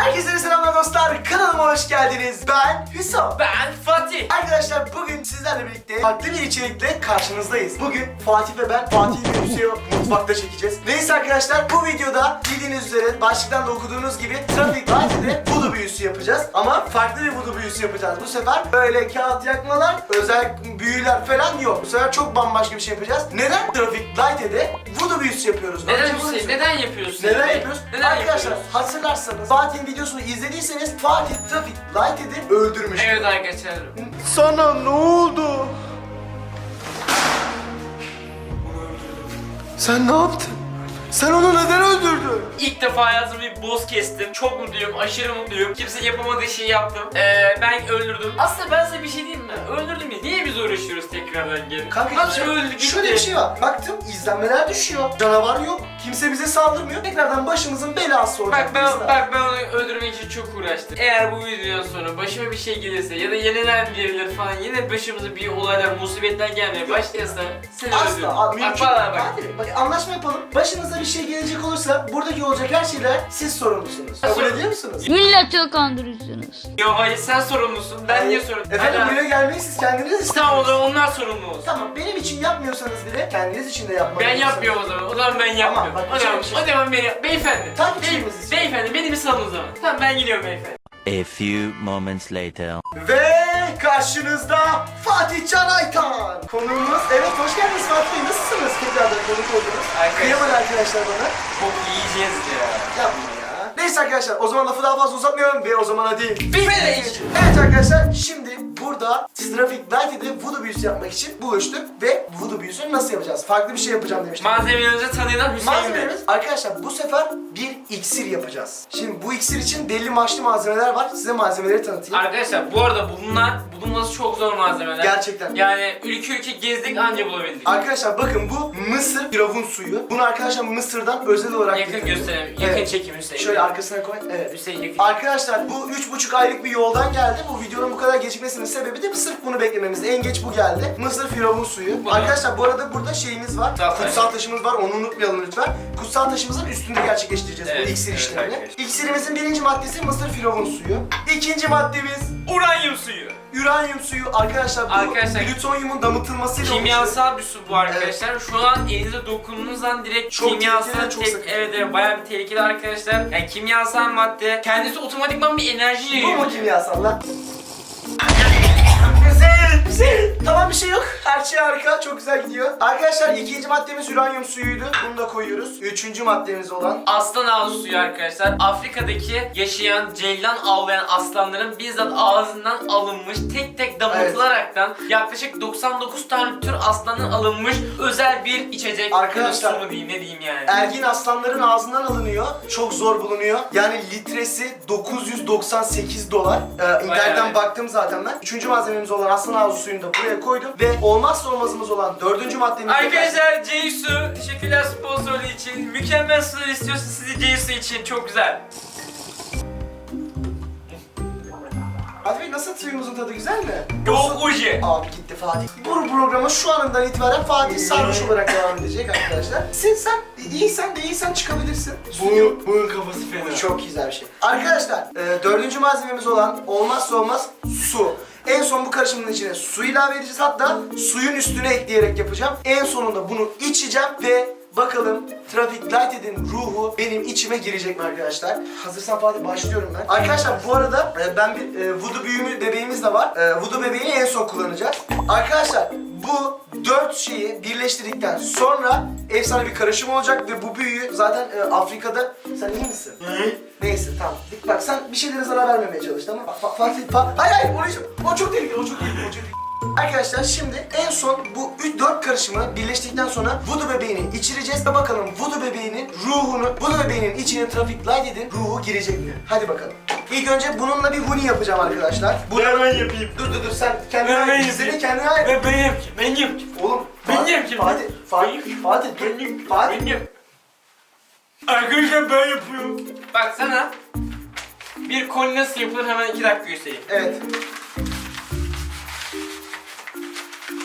Herkese selamlar dostlar. Kanalıma hoş geldiniz. Ben Hüsam. Ben Fatih. Arkadaşlar bugün sizlerle birlikte farklı bir içerikle karşınızdayız. Bugün Fatih ve ben Fatih ve Hüseyin'i mutfakta çekeceğiz. Neyse arkadaşlar bu videoda bildiğiniz üzere başlıktan da okuduğunuz gibi trafik lighti'de voodoo büyüsü yapacağız. Ama farklı bir voodoo büyüsü yapacağız. Bu sefer böyle kağıt yakmalar, özel büyüler falan yok. Bu sefer çok bambaşka bir şey yapacağız. Neden trafik lighti'de voodoo büyüsü yapıyoruz? Neden Önce bunu Hüseyin? Neden yapıyorsun? neden Hüseyin? yapıyoruz? Neden Arkadaşlar yapıyoruz? hatırlarsanız Fatih'in videosunu izlediyseniz Fatih trafik light edip öldürmüş. Evet arkadaşlar. Sana ne oldu? Sen ne yaptın? Sen onu neden öldürdün? İlk defa hayatımda bir boss kestim. Çok mutluyum, aşırı mutluyum. Kimse yapamadığı şeyi yaptım. Ee, ben öldürdüm. Aslında ben size bir şey diyeyim mi? Öldürdüm ya. Niye biz uğraşıyoruz tekrardan geri? Kanka şöyle, öldü gitti. şöyle bir şey var. Baktım izlenmeler düşüyor. Canavar yok. Kimse bize saldırmıyor. Tekrardan başımızın belası olacak. Bak ben, bizler. bak ben onu öldürmek için çok uğraştım. Eğer bu videodan sonra başıma bir şey gelirse ya da yenilen birileri falan yine başımıza bir olaylar, musibetler gelmeye başlarsa seni öldürürüm. Asla a- Bak bak. Hadi bak anlaşma yapalım. Başınıza bir şey gelecek olursa buradaki olacak her şeyler siz sorumlusunuz. Kabul ediyor musunuz? Milleti kandırıyorsunuz. Yo hayır sen sorumlusun. Ben niye sorumluyum? Efendim buraya gelmeyi siz kendiniz Tamam o zaman onlar sorumlu olsun. Tamam benim için yapmıyorsanız bile kendiniz için de yapmayı Ben yapmıyorum o zaman. O zaman ben yapmıyorum. bak, o zaman, şey- o zaman beni beyefendi. Takipçimiz Bey- için. beyefendi beni bir salın o zaman. Tamam ben gidiyorum beyefendi. A few moments later. Ve karşınızda Fatih Can Aytan. Konuğumuz, evet hoş geldiniz Fatih Bey. Nasılsınız? Tekrardan konuk oldunuz. Arkadaşlar. Kıyamadı arkadaşlar bana. Çok yiyeceğiz ya. Yapma ya. Neyse arkadaşlar o zaman lafı daha fazla uzatmıyorum ve o zaman hadi. Finish. Evet arkadaşlar şimdi burada Traffic Light'de voodoo büyüsü yapmak için buluştuk ve voodoo büyüsünü nasıl yapacağız? Farklı bir şey yapacağım demiştim. Malzemelerinizi tanıyan Hüseyin Bey. Malzememiz arkadaşlar bu sefer bir iksir yapacağız. Şimdi bu iksir için belli başlı malzemeler var. Size malzemeleri tanıtayım. Arkadaşlar bu arada bunlar bulunması çok zor malzemeler. Gerçekten. Yani ülke ülke gezdik anca bulabildik. Arkadaşlar bakın bu Mısır firavun suyu. Bunu arkadaşlar Mısır'dan özel olarak Yakın getirdim. gösterelim. Yakın Evet. çekim Hüseyin. Şöyle arkasına koy. Evet. Hüseyin yakın. Arkadaşlar bu üç buçuk aylık bir yoldan geldi. Bu videonun bu kadar gecikmesinin sebebi de sırf bunu beklememiz. En geç bu geldi. Mısır firavun suyu. Bu da- Arkadaşlar bu arada burada şeyimiz var. Kutsal. Kutsal taşımız var. Onu unutmayalım lütfen. Kutsal taşımızın üstünde gerçekleştireceğiz Evet, bu iksir evet işlemini. arkadaşlar. İksirimizin birinci maddesi Mısır firavun suyu. İkinci maddemiz Uranyum suyu. Uranyum suyu. Arkadaşlar bu Arkadaşlar- plütonyumun damıtılmasıyla oluşuyor. Kimyasal bir su bu arkadaşlar. Şu an elinize dokunduğunuz an direkt Çok kimyasal tehlikeli, çok sakıncalı. evet evet bayağı bir tehlikeli arkadaşlar. Yani kimyasal madde kendisi otomatikman bir enerji Bu yayıyor. mu kimyasal lan? Güzel. Şey harika, çok güzel gidiyor. Arkadaşlar ikinci maddemiz uranyum suyuydu. Bunu da koyuyoruz. Üçüncü maddemiz olan Aslan ağzı suyu arkadaşlar. Afrika'daki yaşayan cellan avlayan aslanların bizzat ağzından alınmış tek tek damıtılaraktan yaklaşık 99 tane tür aslanın alınmış özel bir içecek. Arkadaşlar- su mu diyeyim ne diyeyim yani. ergin aslanların ağzından alınıyor. Çok zor bulunuyor. Yani litresi 998 dolar. Ee, internetten baktım zaten ben. Üçüncü malzememiz olan aslan ağzı suyunu da buraya koydum. Ve olmazsa olmazımız olan dördüncü maddemiz de- Arkadaşlar Ceysu teşekkürler sponsorluğu için. Mükemmel sular istiyorsa sizi Ceysu için çok güzel. Fatih Bey nasıl suyumuzun tadı güzel mi? Yok uji. Abi gitti Fatih. Bu programa şu anından itibaren Fatih sarhoş olarak devam edecek arkadaşlar. Sen, sen iyiysen de iyiysen çıkabilirsin. Bu, bunun kafası fena. Bu çok güzel bir şey. Arkadaşlar e, dördüncü malzememiz olan olmazsa olmaz su. En son bu karışımın içine su ilave edeceğiz. Hatta suyun üstüne ekleyerek yapacağım. En sonunda bunu içeceğim ve bakalım Traffic Lighted'in ruhu benim içime girecek mi arkadaşlar? Hazırsan Fatih başlıyorum ben. Arkadaşlar bu arada e, ben bir e, voodoo büyümü bebeğimiz de var. E, voodoo bebeğini en son kullanacağız. Arkadaşlar bu dört şeyi birleştirdikten sonra efsane bir karışım olacak ve bu büyüyü zaten e, Afrika'da sen iyi misin? Neyse tamam. Bak sen bir şeylere zarar vermemeye çalış tamam mı? Fa- Fatih, fa- hayır hayır o, hiç- o çok tehlikeli, o çok tehlikeli, o çok tehlikeli. Arkadaşlar şimdi en son bu 3-4 karışımı birleştikten sonra Voodoo bebeğini içireceğiz ve bakalım Voodoo bebeğinin ruhunu, Voodoo bebeğinin içine Traffic Lighted'in ruhu girecek mi? Hadi bakalım. İlk önce bununla bir huni yapacağım arkadaşlar. Bu Ben yapayım. Dur dur dur sen kendine Ben- ben ayır. yapayım. Seni kendine ayır. Ben, ben yapayım. Ben yapayım. Oğlum Ben Fa- yapayım. Fatih, Fatih, Ben- Fatih, Ben yapayım. Fatih. Ben yapayım. Arkadaşlar ben yapıyorum. Bak sana bir koli nasıl yapılır hemen iki dakika göstereyim. Evet.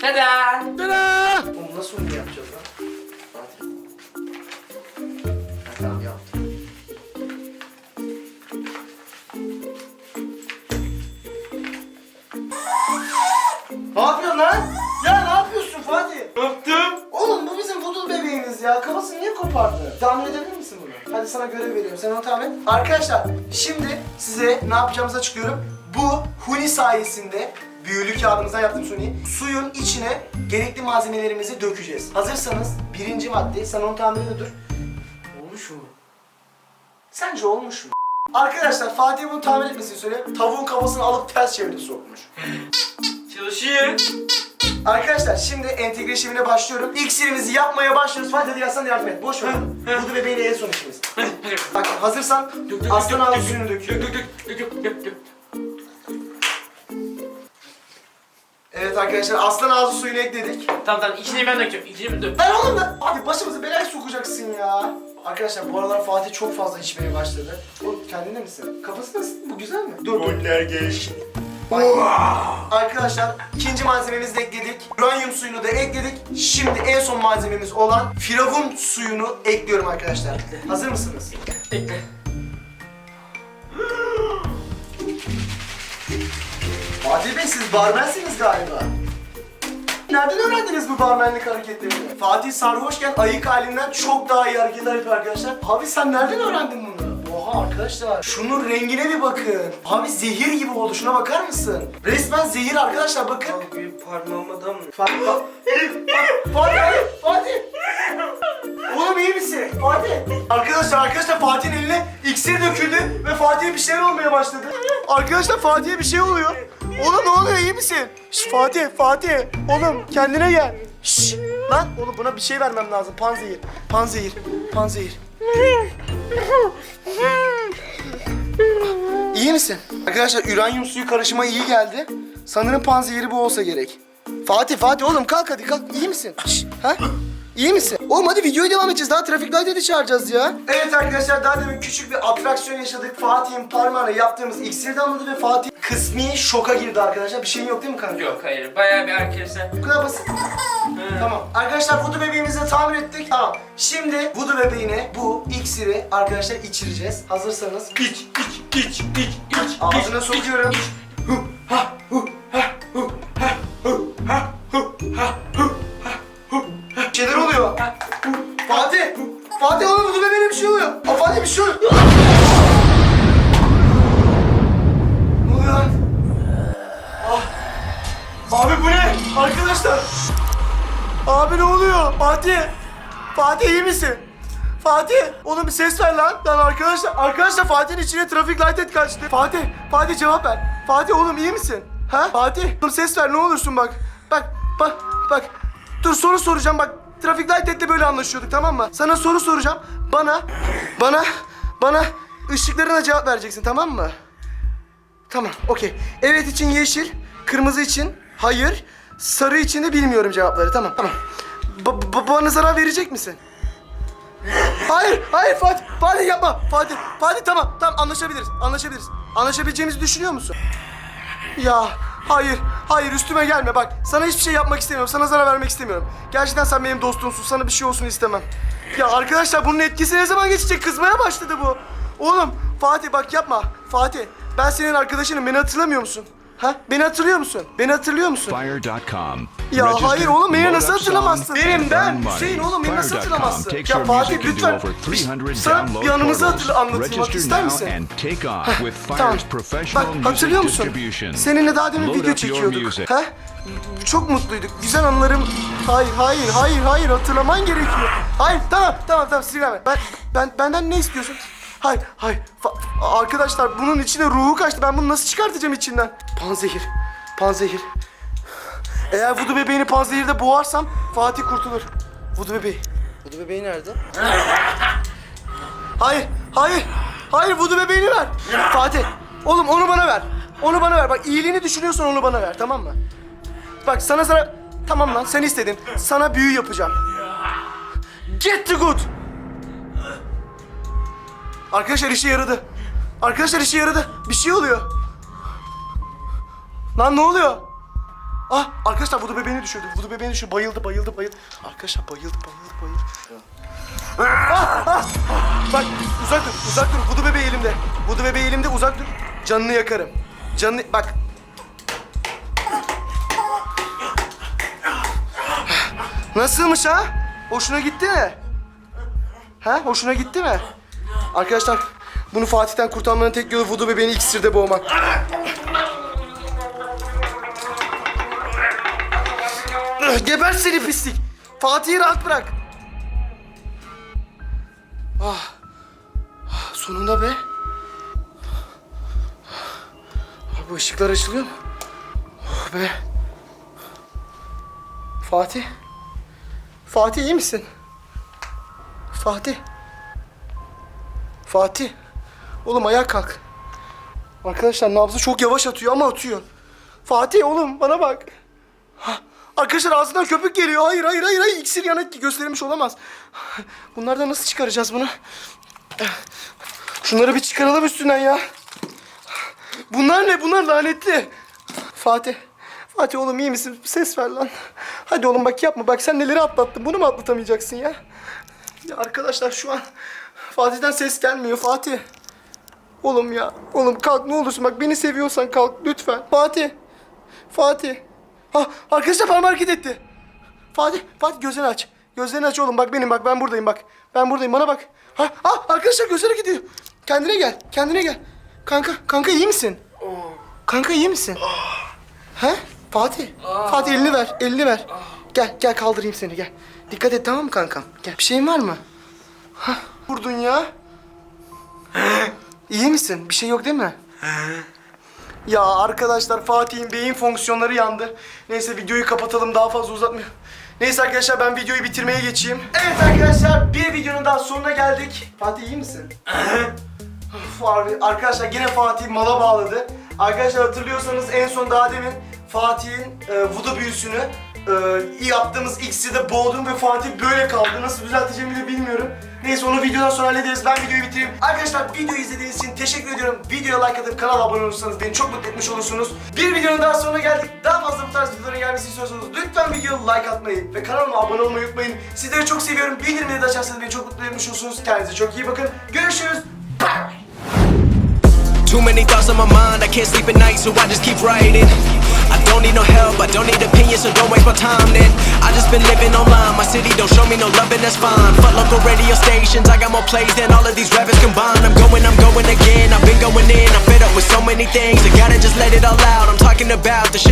Tada! Oğlum nasıl uni yapacağız sana görev veriyorum. Sen onu tahmin et. Arkadaşlar şimdi size ne yapacağımızı açıklıyorum. Bu huni sayesinde büyülü kağıdımızdan yaptığım suni suyun içine gerekli malzemelerimizi dökeceğiz. Hazırsanız birinci madde sen onu tahmin dur. Olmuş mu? Sence olmuş mu? Arkadaşlar Fatih bunu tahmin etmesini söyle. Tavuğun kafasını alıp ters çevirip sokmuş. Çalışıyor. Arkadaşlar şimdi entegre işlemine başlıyorum. İksirimizi yapmaya başlıyoruz. Fatih hadi yazsan yardım et. Boş ver. Budu bebeğiyle en son işimiz. Bak hazırsan aslan ağzı suyunu. Dök dök dök dök dök dök. Evet arkadaşlar aslan ağzı suyunu ekledik. Tamam tamam içine ben dökeceğim. İçine ben dök. Ben oğlum da hadi başımızı belaya sokacaksın ya. Arkadaşlar bu aralar Fatih çok fazla içmeye başladı. O kendinde misin? Kafası nasıl? Bu güzel mi? Dur dur. geç. Bak. Arkadaşlar ikinci malzememizi de ekledik. Uranyum suyunu da ekledik. Şimdi en son malzememiz olan firavun suyunu ekliyorum arkadaşlar. Hazır mısınız? Bekle. Fatih Bey siz barmensiniz galiba. Nereden öğrendiniz bu barmenlik hareketlerini? Fatih sarhoşken ayık halinden çok daha iyi hareketler yapıyor arkadaşlar. Abi sen nereden öğrendin bunu? Oha arkadaşlar şunun rengine bir bakın. Abi zehir gibi oldu şuna bakar mısın? Resmen zehir arkadaşlar bakın. Abi parmağıma da mı? Fatih, Fa- Fa- Fatih, Fatih. Oğlum iyi misin? Fatih. Arkadaşlar, arkadaşlar Fatih'in eline iksir döküldü ve Fatih'e bir şeyler olmaya başladı. Arkadaşlar Fatih'e bir şey oluyor. Oğlum ne oluyor? iyi misin? Şş, Fatih, Fatih. Oğlum kendine gel. Şş, lan oğlum buna bir şey vermem lazım. Panzehir, panzehir, panzehir. İyi misin? Arkadaşlar uranyum suyu karışıma iyi geldi. Sanırım panzehiri bu olsa gerek. Fatih, Fatih oğlum kalk hadi kalk. İyi misin? Ha? İyi misin? Oğlum hadi videoya devam edeceğiz. Daha trafik light'e çağıracağız ya. Evet arkadaşlar daha demin küçük bir atraksiyon yaşadık. Fatih'in parmağına yaptığımız iksir damladı ve Fatih kısmi şoka girdi arkadaşlar. Bir şeyin yok değil mi kanka? Yok hayır. Bayağı bir arkadaşlar. Bu kadar basit. Tamam. Arkadaşlar vudu bebeğimizi de tamir ettik. Tamam. Şimdi vudu bebeğine bu iksiri arkadaşlar içireceğiz. Hazırsanız İç iç iç iç iç. ağzına sokuyorum. Bir şeyler oluyor. Fatih! Fatih oğlum vudu bebeğine bir şey oluyor. Aa, Fatih bir şey oluyor. Ne oluyor lan? Ah. Abi bu ne? Arkadaşlar. Abi ne oluyor? Fatih. Fatih iyi misin? Fatih. Oğlum bir ses ver lan. Lan arkadaşlar. Arkadaşlar Fatih'in içine trafik light et kaçtı. Fatih. Fatih cevap ver. Fatih oğlum iyi misin? Ha? Fatih. Oğlum ses ver ne olursun bak. Bak. Bak. Bak. Dur soru soracağım bak. Trafik light etle böyle anlaşıyorduk tamam mı? Sana soru soracağım. Bana. Bana. Bana ışıklarına cevap vereceksin tamam mı? Tamam, okey. Evet için yeşil, kırmızı için hayır, sarı için de bilmiyorum cevapları. Tamam, tamam. Ba- ba- bana zarar verecek misin? Hayır, hayır Fatih, Fatih yapma. Fatih, Fatih tamam, tamam anlaşabiliriz, anlaşabiliriz. Anlaşabileceğimizi düşünüyor musun? Ya, hayır, hayır üstüme gelme bak. Sana hiçbir şey yapmak istemiyorum, sana zarar vermek istemiyorum. Gerçekten sen benim dostumsun, sana bir şey olsun istemem. Ya arkadaşlar bunun etkisi ne zaman geçecek? Kızmaya başladı bu. Oğlum, Fatih bak yapma. Fatih, ben senin arkadaşınım, beni hatırlamıyor musun? Ha? Beni hatırlıyor musun? Beni hatırlıyor musun? Fire.com. Ya hayır oğlum beni nasıl hatırlamazsın? Benim ben. Hüseyin oğlum beni nasıl hatırlamazsın? Ya Fatih lütfen over 300 sana download bir anımızı portals. hatırla anlatmak Register ister misin? Heh, tamam. Bak hatırlıyor musun? Seninle daha demin video çekiyorduk. Ha? Çok mutluyduk. Güzel anılarım. Hayır, hayır, hayır, hayır. Hatırlaman gerekiyor. Hayır, tamam, tamam, tamam. Sinirlenme. Ben, ben, benden ne istiyorsun? Hayır. Fa- arkadaşlar bunun içine ruhu kaçtı. Ben bunu nasıl çıkartacağım içinden? Panzehir. Panzehir. Eğer Vudu bebeğini panzehirde boğarsam Fatih kurtulur. Vudu bebeği. Vudu bebeği nerede? Hayır, hayır. Hayır Vudu bebeğini ver. Fatih. Oğlum onu bana ver. Onu bana ver. Bak iyiliğini düşünüyorsan onu bana ver tamam mı? Bak sana sana... Tamam lan sen istedin. Sana büyü yapacağım. Get the good. Arkadaşlar işe yaradı. Arkadaşlar işe yaradı. Bir şey oluyor. Lan ne oluyor? Ah arkadaşlar Vudu bebeğini düşürdü. Vudu bebeğini düşürdü. Bayıldı bayıldı bayıldı. Arkadaşlar bayıldı bayıldı bayıldı. Ah, ah. Bak uzak dur uzak dur. Vudu bebeği elimde. Vudu bebeği elimde uzak dur. Canını yakarım. Canını bak. Nasılmış ha? Hoşuna gitti mi? Ha? Hoşuna gitti mi? Arkadaşlar bunu Fatih'ten kurtarmanın tek yolu Voodoo bebeğini iksirde boğmak. Geber seni pislik. Fatih'i rahat bırak. Ah. Ah, Sonunda be. Ah, Bu ışıklar açılıyor mu? Oh be. Fatih. Fatih iyi misin? Fatih. Fatih. Oğlum ayağa kalk. Arkadaşlar nabzı çok yavaş atıyor ama atıyor. Fatih oğlum bana bak. Hah, Arkadaşlar ağzından köpük geliyor. Hayır hayır hayır hayır. İksir yanak gösterilmiş olamaz. Bunlardan nasıl çıkaracağız bunu? Şunları bir çıkaralım üstünden ya. Bunlar ne? Bunlar lanetli. Fatih. Fatih oğlum iyi misin? Ses ver lan. Hadi oğlum bak yapma. Bak sen neleri atlattın. Bunu mu atlatamayacaksın ya? Ya arkadaşlar şu an Fatih'ten ses gelmiyor. Fatih. Oğlum ya. Oğlum kalk ne olursun. Bak beni seviyorsan kalk lütfen. Fatih. Fatih. Ha arkadaşlar parmağı hareket etti. Fatih. Fatih gözlerini aç. Gözlerini aç oğlum. Bak benim bak ben buradayım bak. Ben buradayım bana bak. Ha, ha arkadaşlar gözleri gidiyor. Kendine gel. Kendine gel. Kanka. Kanka iyi misin? Kanka iyi misin? He? Fatih. Fatih elini ver. Elini ver. Gel gel kaldırayım seni gel. Dikkat et tamam mı kankam? Gel. Bir şeyin var mı? Hah. Vurdun ya. İyi misin? Bir şey yok değil mi? Ya arkadaşlar Fatih'in beyin fonksiyonları yandı. Neyse videoyu kapatalım daha fazla uzatmayalım. Neyse arkadaşlar ben videoyu bitirmeye geçeyim. Evet arkadaşlar bir videonun daha sonuna geldik. Fatih iyi misin? Of arkadaşlar yine Fatih mala bağladı. Arkadaşlar hatırlıyorsanız en son daha demin Fatih'in e, voodoo büyüsünü e, yaptığımız iksirde boğdum ve Fatih böyle kaldı. Nasıl düzelteceğimi de bilmiyorum. Neyse onu videodan sonra hallederiz. Ben videoyu bitireyim. Arkadaşlar videoyu izlediğiniz için teşekkür ediyorum. Videoya like atıp kanala abone olursanız beni çok mutlu etmiş olursunuz. Bir videonun daha sonuna geldik. Daha fazla bu tarz videoların gelmesini istiyorsanız lütfen videoya like atmayı ve kanalıma abone olmayı unutmayın. Sizleri çok seviyorum. Bildirimleri de açarsanız beni çok mutlu etmiş olursunuz. Kendinize çok iyi bakın. Görüşürüz. Bye. Too many thoughts on my mind, I can't sleep at night, so I just keep writing. Don't need no help, I don't need opinions, so don't waste my time then. I just been living online, my city don't show me no love, and that's fine. Fuck local radio stations, I got more plays than all of these rappers combined. I'm going, I'm going again, I've been going in, I'm fed up with so many things, I gotta just let it all out. I'm talking about the shit.